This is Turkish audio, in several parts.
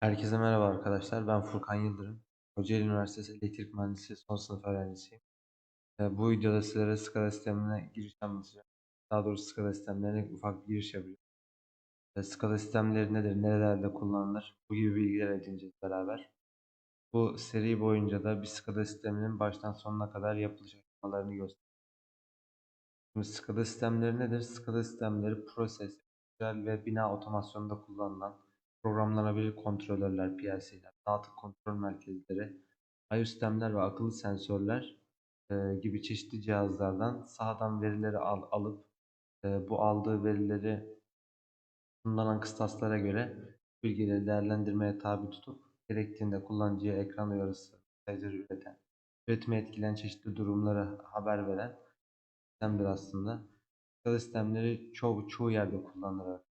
Herkese merhaba arkadaşlar. Ben Furkan Yıldırım. Kocaeli Üniversitesi Elektrik Mühendisliği son sınıf öğrencisiyim. Ee, Bu videoda sizlere SCADA sistemine giriş anlatacağım. Daha doğrusu SCADA sistemlerine ufak bir giriş yapacağım. Ee, SCADA sistemleri nedir, nerelerde kullanılır? Bu gibi bilgiler edineceğiz beraber. Bu seri boyunca da bir SCADA sisteminin baştan sonuna kadar yapılış aşamalarını göstereceğim. Şimdi SCADA sistemleri nedir? SCADA sistemleri proses, ve bina otomasyonunda kullanılan programlanabilir kontrolörler, PLC'ler, dağıtık kontrol merkezleri, IO sistemler ve akıllı sensörler e, gibi çeşitli cihazlardan sahadan verileri al- alıp e, bu aldığı verileri sunulanan kıstaslara göre bilgileri değerlendirmeye tabi tutup gerektiğinde kullanıcıya ekran uyarısı mesajları üreten, üretimi etkileyen çeşitli durumları haber veren sistemdir aslında. SCADA sistemleri çoğu, çoğu yerde kullanılır.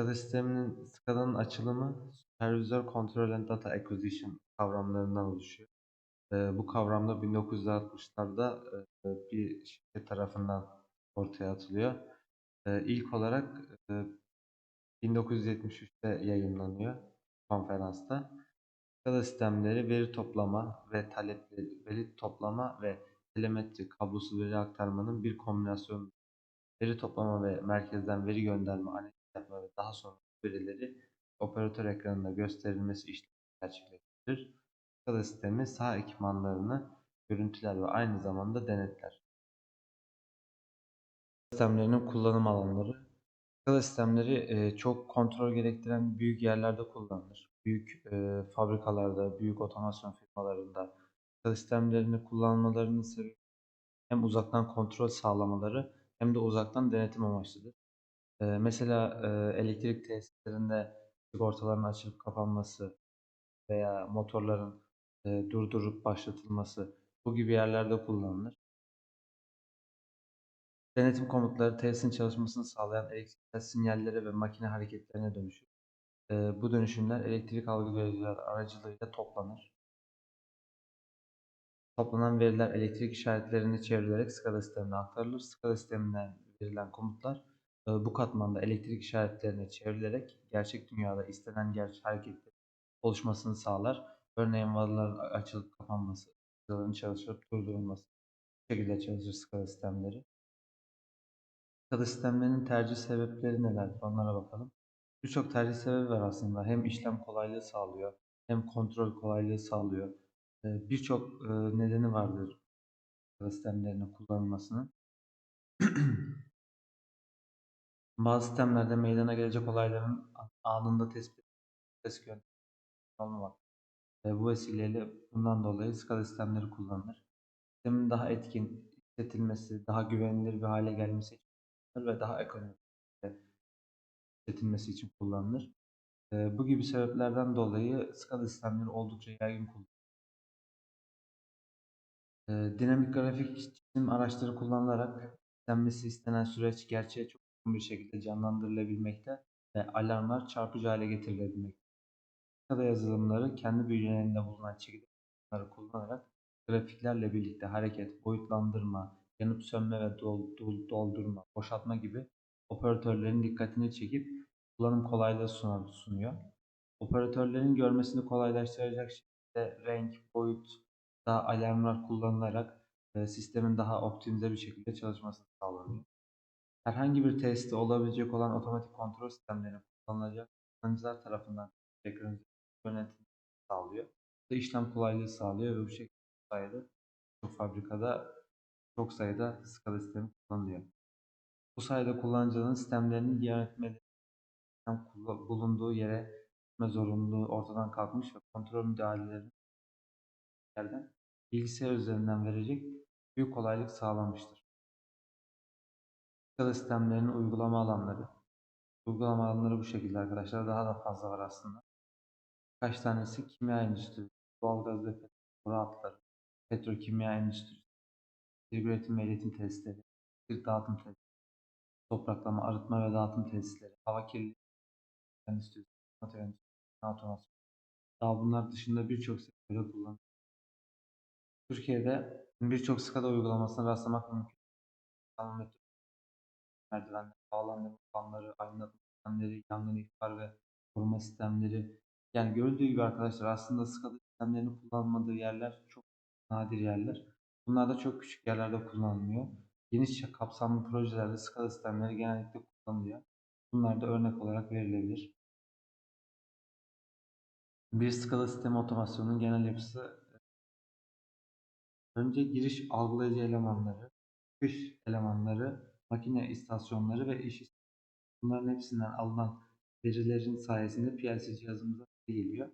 SCADA sisteminin SCADA'nın açılımı Supervisor Control and Data Acquisition kavramlarından oluşuyor. Ee, bu kavram da 1960'larda e, bir şirket tarafından ortaya atılıyor. Ee, ilk olarak e, 1973'te yayınlanıyor konferansta. SCADA sistemleri veri toplama ve talepleri, veri toplama ve telemetri kablosuz veri aktarmanın bir kombinasyonu. Veri toplama ve merkezden veri gönderme, analiz yapma ve daha sonra verileri operatör ekranında gösterilmesi işlemi gerçekleştirir. SCADA sistemi saha ekipmanlarını görüntüler ve aynı zamanda denetler. Sistemlerinin kullanım alanları SCADA sistemleri e, çok kontrol gerektiren büyük yerlerde kullanılır. Büyük e, fabrikalarda, büyük otomasyon firmalarında SCADA sistemlerini kullanmalarının sebebi hem uzaktan kontrol sağlamaları hem de uzaktan denetim amaçlıdır. Mesela elektrik tesislerinde sigortaların açılıp kapanması veya motorların durdurup başlatılması bu gibi yerlerde kullanılır. Denetim komutları tesisin çalışmasını sağlayan elektriksel sinyallere ve makine hareketlerine dönüşür. Bu dönüşümler elektrik algılayıcılar aracılığıyla toplanır. Toplanan veriler elektrik işaretlerini çevrilerek SCADA sistemine aktarılır. SCADA sisteminden verilen komutlar bu katmanda elektrik işaretlerine çevrilerek gerçek dünyada istenen gerçek hareketlerin oluşmasını sağlar. Örneğin vanların açılıp kapanması, vidaların çalışıp durdurulması bu şekilde çalışır SCADA sistemleri. SCADA sistemlerinin tercih sebepleri nelerdir? Onlara bakalım. Birçok tercih sebebi var aslında. Hem işlem kolaylığı sağlıyor, hem kontrol kolaylığı sağlıyor. Birçok nedeni vardır SCADA sistemlerinin kullanılmasının. Bazı sistemlerde meydana gelecek olayların anında tespit yöntem olmamak. E, bu vesileyle bundan dolayı SCADA sistemleri kullanılır. Sistemin daha etkin hissettilmesi, daha güvenilir bir hale gelmesi için kullanılır ve daha ekonomik hissettilmesi için kullanılır. E, bu gibi sebeplerden dolayı SCADA sistemleri oldukça yaygın kullanılır. E, dinamik grafik çizim araçları kullanılarak istenmesi istenen süreç gerçeğe çok bir şekilde canlandırılabilmekte ve alarmlar çarpıcı hale getirilebilmekte. SCADA yazılımları kendi bünyelerinde bulunan çekirdekleri kullanarak grafiklerle birlikte hareket, boyutlandırma, yanıp sönme ve dol- dol- doldurma, boşaltma gibi operatörlerin dikkatini çekip kullanım kolaylığı sunuyor. Operatörlerin görmesini kolaylaştıracak şekilde renk, boyut, daha alarmlar kullanılarak e, sistemin daha optimize bir şekilde çalışmasını sağlanıyor. Herhangi bir testte olabilecek olan otomatik kontrol sistemlerinin kullanılacak kullanıcılar tarafından ekran yönetim sağlıyor. Bu işlem kolaylığı sağlıyor ve bu şekilde sayede çok fabrikada çok sayıda SCADA sistemi kullanılıyor. Bu sayede kullanıcının sistemlerinin yönetmeleri sistem kullan- bulunduğu yere gitme zorunluluğu ortadan kalkmış ve kontrol müdahalelerinin yerden bilgisayar üzerinden verecek büyük kolaylık sağlamıştır. SCADA sistemlerinin uygulama alanları. Uygulama alanları bu şekilde arkadaşlar. Daha da fazla var aslında. Kaç tanesi kimya endüstrisi, doğalgaz ve petrol hatları, petrokimya endüstrisi, elektrik üretim ve iletim tesisleri, elektrik dağıtım tesisleri, topraklama, arıtma ve dağıtım tesisleri, hava kirliliği endüstrisi, otomotiv endüstrisi, otomasyon. Daha bunlar dışında birçok sektörde kullanılıyor. Türkiye'de birçok SCADA uygulamasına rastlamak mümkün. Tamam, merdivenler, bağlandırma fanları, aydınlatma sistemleri, yangın ihbar ve koruma sistemleri. Yani görüldüğü gibi arkadaşlar aslında SCADA sistemlerini kullanmadığı yerler çok nadir yerler. Bunlar da çok küçük yerlerde kullanılıyor. Geniş kapsamlı projelerde SCADA sistemleri genellikle kullanılıyor. Bunlar da örnek olarak verilebilir. Bir SCADA sistemi otomasyonunun genel yapısı önce giriş algılayıcı elemanları, çıkış elemanları, makine istasyonları ve iş bunların hepsinden alınan verilerin sayesinde PLC cihazımıza geliyor.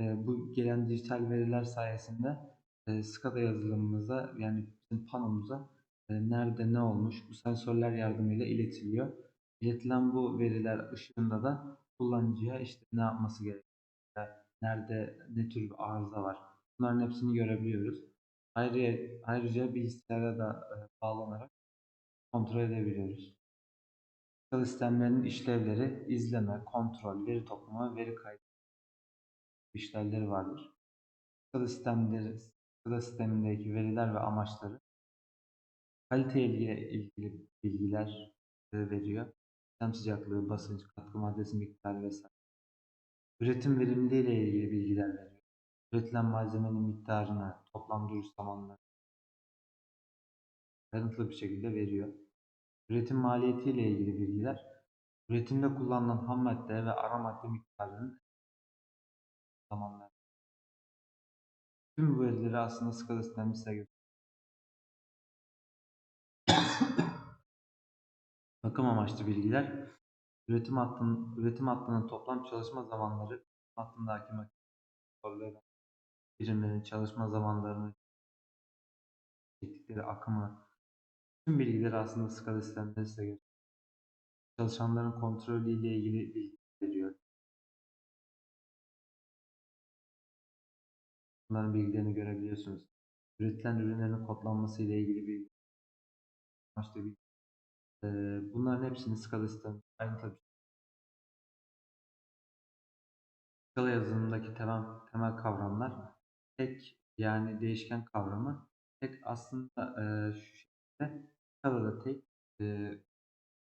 E, bu gelen dijital veriler sayesinde e, SCADA yazılımımıza yani bizim panomuza e, nerede ne olmuş bu sensörler yardımıyla iletiliyor. İletilen bu veriler ışığında da kullanıcıya işte ne yapması gerekiyor, nerede ne tür bir arıza var bunların hepsini görebiliyoruz. Ayrıca, ayrıca bilgisayara da bağlanarak kontrol edebiliyoruz. SCADA sistemlerinin işlevleri izleme, kontrol, veri toplama, veri kaydı işlevleri vardır. SCADA sistemleri, SCADA sistemindeki veriler ve amaçları kalite ile ilgili bilgiler veriyor. Sistem sıcaklığı, basınç, katkı maddesi miktarı vesaire. Üretim verimliliği ile ilgili bilgiler veriyor. Üretilen malzemenin miktarını, toplam duruş zamanları ayrıntılı bir şekilde veriyor. Üretim maliyeti ile ilgili bilgiler, üretimde kullanılan ham madde ve ara madde miktarının zamanları. Tüm bu verileri aslında SCADA sistemi size gösteriyor. Bakım amaçlı bilgiler, üretim hattının, üretim hattının toplam çalışma zamanları, hattındaki makine birimlerin çalışma zamanlarını, çektikleri akımı, tüm bilgileri aslında SCADA sistemleri size gösteriyor. Çalışanların kontrolü ile ilgili bilgi veriyor. Bunların bilgilerini görebiliyorsunuz. Üretilen ürünlerin kodlanması ile ilgili bilgi. İşte bir, e, bunların hepsini SCADA sistemi ayrıntılı bir SCADA yazılımındaki temel, temel kavramlar tek yani değişken kavramı tek aslında e, şu şekilde SCADA'da tek e,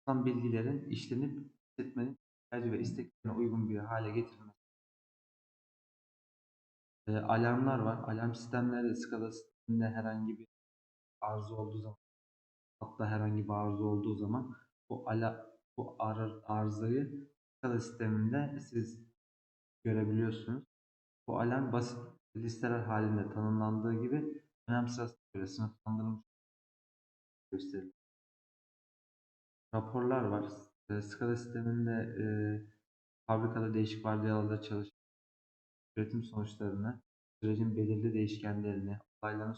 bilgilerin işlenip işletmenin ihtiyacı ve isteklerine uygun bir hale getirilmesi. E, alarmlar var. Alarm sistemleri SCADA sisteminde herhangi bir arıza olduğu zaman hatta herhangi bir arıza olduğu zaman bu ala bu ar arızayı SCADA sisteminde siz görebiliyorsunuz. Bu alarm basit listeler halinde tanımlandığı gibi önem sırasına göre sınıflandırılmış gösterilir. Raporlar var. E, SCADA sisteminde e, fabrikada değişik vardiyalarda çalışan üretim sonuçlarını, sürecin belirli değişkenlerini, olayların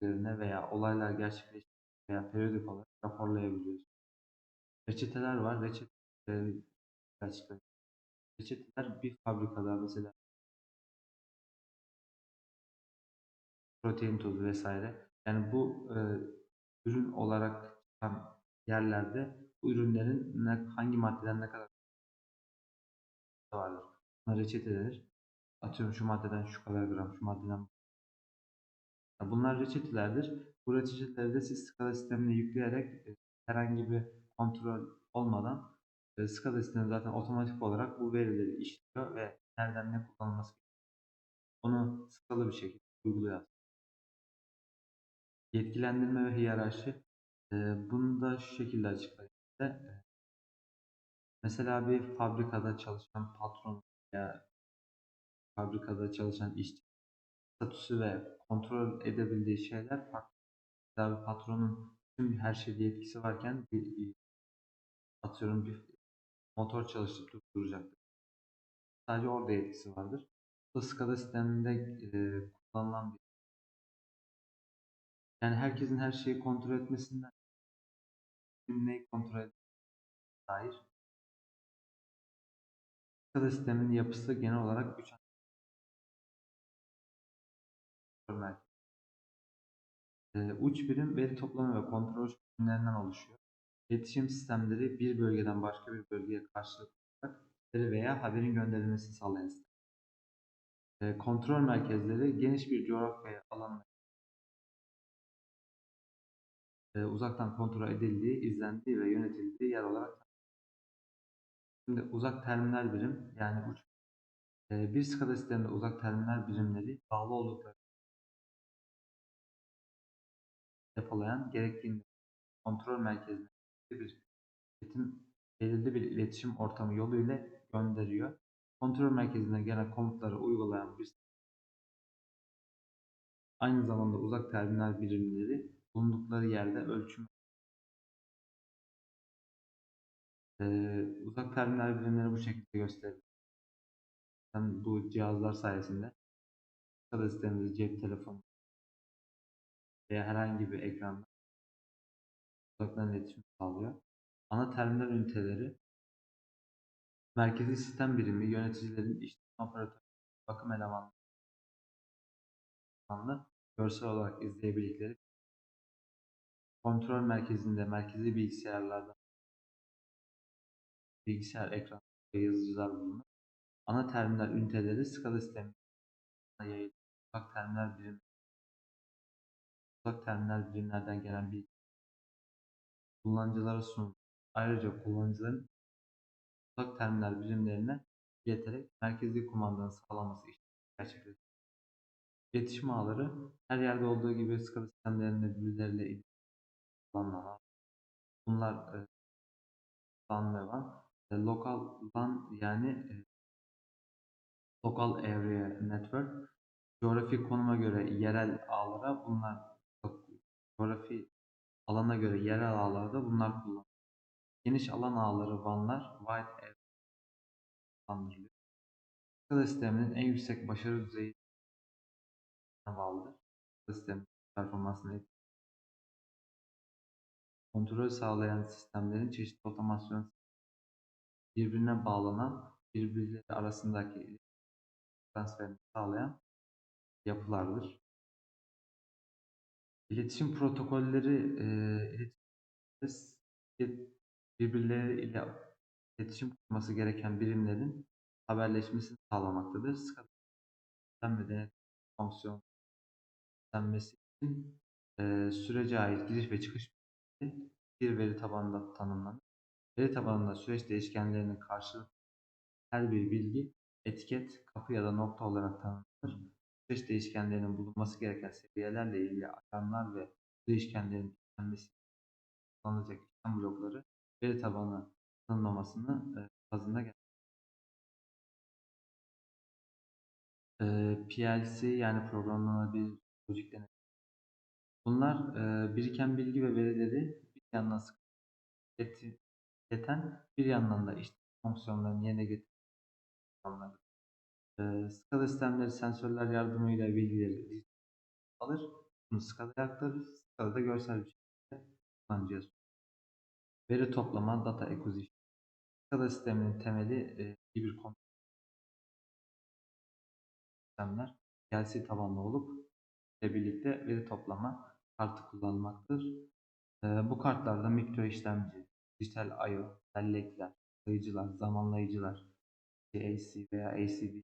sonuçlarını veya olaylar gerçekleşti veya periyodik olarak raporlayabiliyoruz. Reçeteler var. Reçeteleri açıklayayım. Reçeteler bir fabrikada mesela protein tozu vesaire. Yani bu e, ürün olarak yerlerde bu ürünlerin ne, hangi maddeden ne kadar vardır. Buna reçete. Atıyorum şu maddeden şu kadar gram, şu maddeden Bunlar reçetelerdir. Bu reçeteleri de siz SCADA sistemine yükleyerek e, herhangi bir kontrol olmadan e, SCADA sistemi zaten otomatik olarak bu verileri işliyor ve nereden ne kullanılması. Onu skalı bir şekilde uyguluyor. Yetkilendirme ve hiyerarşi bunu da şu şekilde açıklayayım. size. Mesela bir fabrikada çalışan patron veya fabrikada çalışan işçi statüsü ve kontrol edebildiği şeyler farklı. Mesela bir patronun tüm her şeyde yetkisi varken bir atıyorum bir motor çalıştırıp durduracaktır. Sadece orada yetkisi vardır. Bu da SCADA sisteminde e, kullanılan bir yani herkesin her şeyi kontrol etmesinden neyi kontrol ettiğine dair SCADA sisteminin yapısı genel olarak 3 merkez. E, uç birim veri toplama ve kontrol birimlerinden oluşuyor. İletişim sistemleri bir bölgeden başka bir bölgeye karşılık veri veya haberin gönderilmesini sağlayan sistem. E, kontrol merkezleri geniş bir coğrafyaya alan uzaktan kontrol edildiği, izlendiği ve yönetildiği yer olarak Şimdi uzak terminal birim yani uç eee, bir SCADA sisteminde uzak terminal birimleri bağlı oldukları depolayan gerektiğinde kontrol merkezine bir iletim, belirli bir iletişim ortamı yolu ile gönderiyor. Kontrol merkezine gelen komutları uygulayan bir aynı zamanda uzak terminal birimleri bulundukları yerde ölçüm Eee, uzak terminal birimleri bu şekilde gösterilir. Yani bu cihazlar sayesinde sistemimizi cep telefonu veya herhangi bir ekranda uzaktan iletişim sağlıyor. Ana terminal üniteleri merkezi sistem birimi yöneticilerin işlem operatörü bakım elemanlarını görsel olarak izleyebildikleri kontrol merkezinde merkezi bilgisayarlarda bilgisayar ekranı ve yazıcılar bulunur. Ana terminal üniteleri SCADA sistemi yayılır. Uzak terminal birim uzak terminal birimlerden gelen bilgi kullanıcılara sunulur. Ayrıca kullanıcıların uzak terminal birimlerine ileterek merkezi kumandanın sağlaması işlemi gerçekleştirilir. İletişim ağları her yerde olduğu gibi SCADA sistemlerinde birbirleriyle ilgili kullanılan bunlar e, LAN ve WAN. E, local LAN yani e, Local Area Network coğrafi konuma göre yerel ağlara bunlar coğrafi alana göre yerel ağlarda bunlar kullanılıyor. Geniş alan ağları WAN'lar Wide Area adlandırılıyor. SCADA sisteminin en yüksek başarı düzeyi bağlıdır. SCADA sistemin performansını kontrol sağlayan sistemlerin çeşitli otomasyon birbirine bağlanan birbirleri arasındaki transferini sağlayan yapılardır. İletişim protokolleri e, iletişim birbirleri ile iletişim kurması gereken birimlerin haberleşmesini sağlamaktadır. SCADA ve denetim fonksiyon için e, sürece ait giriş ve çıkış bir veri tabanında tanımlanır. Veri tabanında süreç değişkenlerinin karşılık her bir bilgi etiket, kapı ya da nokta olarak tanımlanır. Süreç değişkenlerinin bulunması gereken seviyelerle ilgili alarmlar ve değişkenlerin işlenmesi kullanılacak işlem blokları veri tabanı tanımlamasını e, bazında. E, PLC yani programlanabilir lojik denetim. Bunlar e, biriken bilgi ve verileri bir yandan ileten bir yandan da işte fonksiyonlarını yerine getiren e, SCADA sistemleri sensörler yardımıyla bilgileri alır. Bunu SCADA'ya aktarır. SCADA'da görsel bir şekilde kullanıcıya. Veri toplama, data acquisition. SCADA sisteminin temeli e, bir kontrol sistemler PLC tabanlı olup ile birlikte veri toplama kartı kullanılmaktır. E, bu kartlarda mikro işlemci, dijital I/O, bellekler, sayıcılar, zamanlayıcılar, AC veya ACD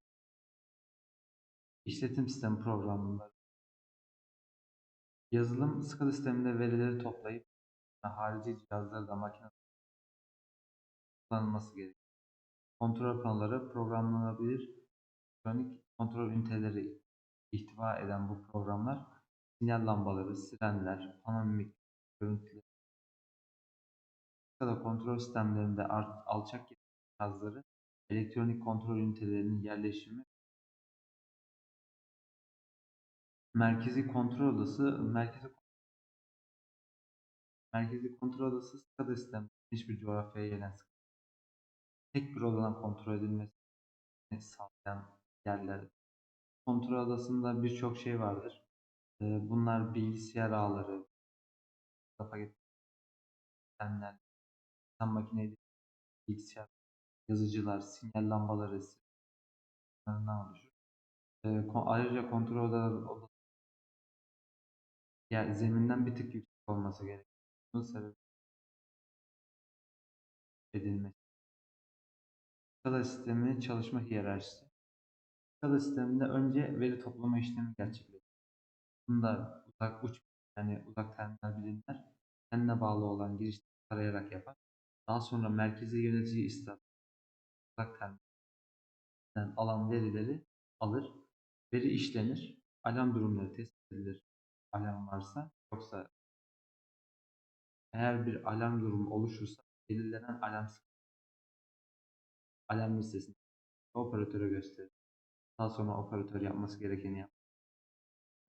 işletim sistemi programları yazılım SCADA sisteminde verileri toplayıp harici cihazları da makine kullanılması gerekir. Kontrol panoları programlanabilir elektronik kontrol üniteleri ihtiva eden bu programlar sinyal lambaları, sirenler, panomimik görüntüler SCADA kontrol sistemlerinde alçak cihazları elektronik kontrol ünitelerinin yerleşimi merkezi kontrol odası merkezi merkezi kontrol odası SCADA sistemi hiçbir coğrafyaya yayılan tek bir odadan kontrol edilmesini sağlayan yerler. Kontrol odasında birçok şey vardır. Bunlar bilgisayar ağları, paket sistemler, sistem makineleri, bilgisayar, yazıcılar, sinyal lambaları, bunlardan oluşur. Ayrıca kontrol odası yani zeminden bir tık yüksek olması gerekiyor. Bunun sebebi edilmesi. SCADA sistemi çalışma hiyerarşisi. SCADA sisteminde önce veri toplama işlemi gerçekleştiriyor. Bunda uzak uç yani uzak terminal bilimler kendine bağlı olan girişleri arayarak yapar. Daha sonra merkezi yönetici istasyon uzak terminalden alan verileri alır. Veri işlenir. Alarm durumları tespit edilir. Alarm varsa yoksa eğer bir alarm durumu oluşursa belirlenen alarm alarm listesini operatöre gösterir. Daha sonra operatör yapması gerekeni yapar.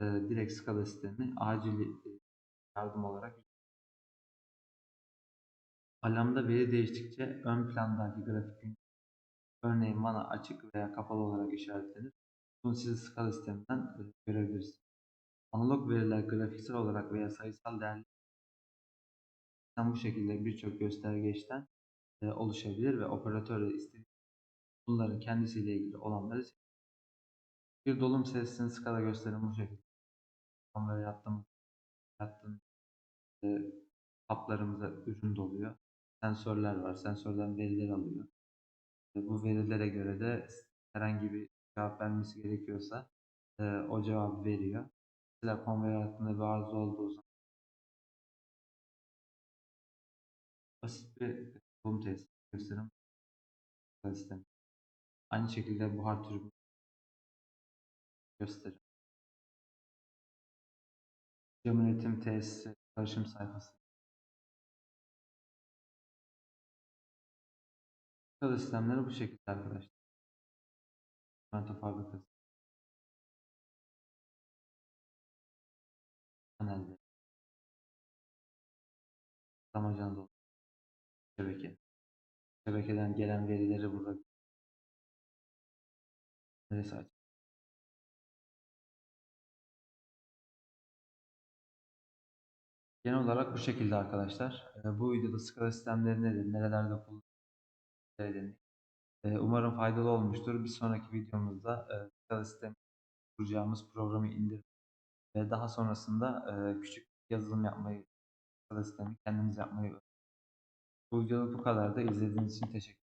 Ee, direkt skala sistemi acil e, yardım olarak alarmda veri değiştikçe ön plandaki grafik örneğin vana açık veya kapalı olarak işaretlenir. Bunu siz skala sisteminden e, görebilirsiniz. Analog veriler grafiksel olarak veya sayısal değerler bu şekilde birçok göstergeçten e, oluşabilir ve operatör de bunların kendisiyle ilgili olanları bir dolum sesinin skala gösterimi bu şekilde. Kamera yattığımız yattığımız e, kaplarımıza ürün doluyor. Sensörler var. Sensörden veriler alıyor. E, bu verilere göre de herhangi bir cevap vermesi gerekiyorsa e, o cevabı veriyor. Mesela konvoy hattında bir arıza olduğu zaman basit bir dolum testi gösterim sistemi. Aynı şekilde buhar türbini gösterir. Cam üretim tesisi karışım sayfası. Skala sistemleri bu şekilde arkadaşlar. Çimento fabrikası. Panelde. Damacana dolu. Şebeke. Şebekeden gelen verileri burada neresi aç? Genel olarak bu şekilde arkadaşlar. Ee, bu videoda skala sistemleri nedir, nerelerde kullanılır, ee, umarım faydalı olmuştur. Bir sonraki videomuzda e, skala sistemi kuracağımız programı indir ve daha sonrasında e, küçük yazılım yapmayı, skala sistemi kendimiz yapmayı Bu videoluk bu kadar da izlediğiniz için teşekkür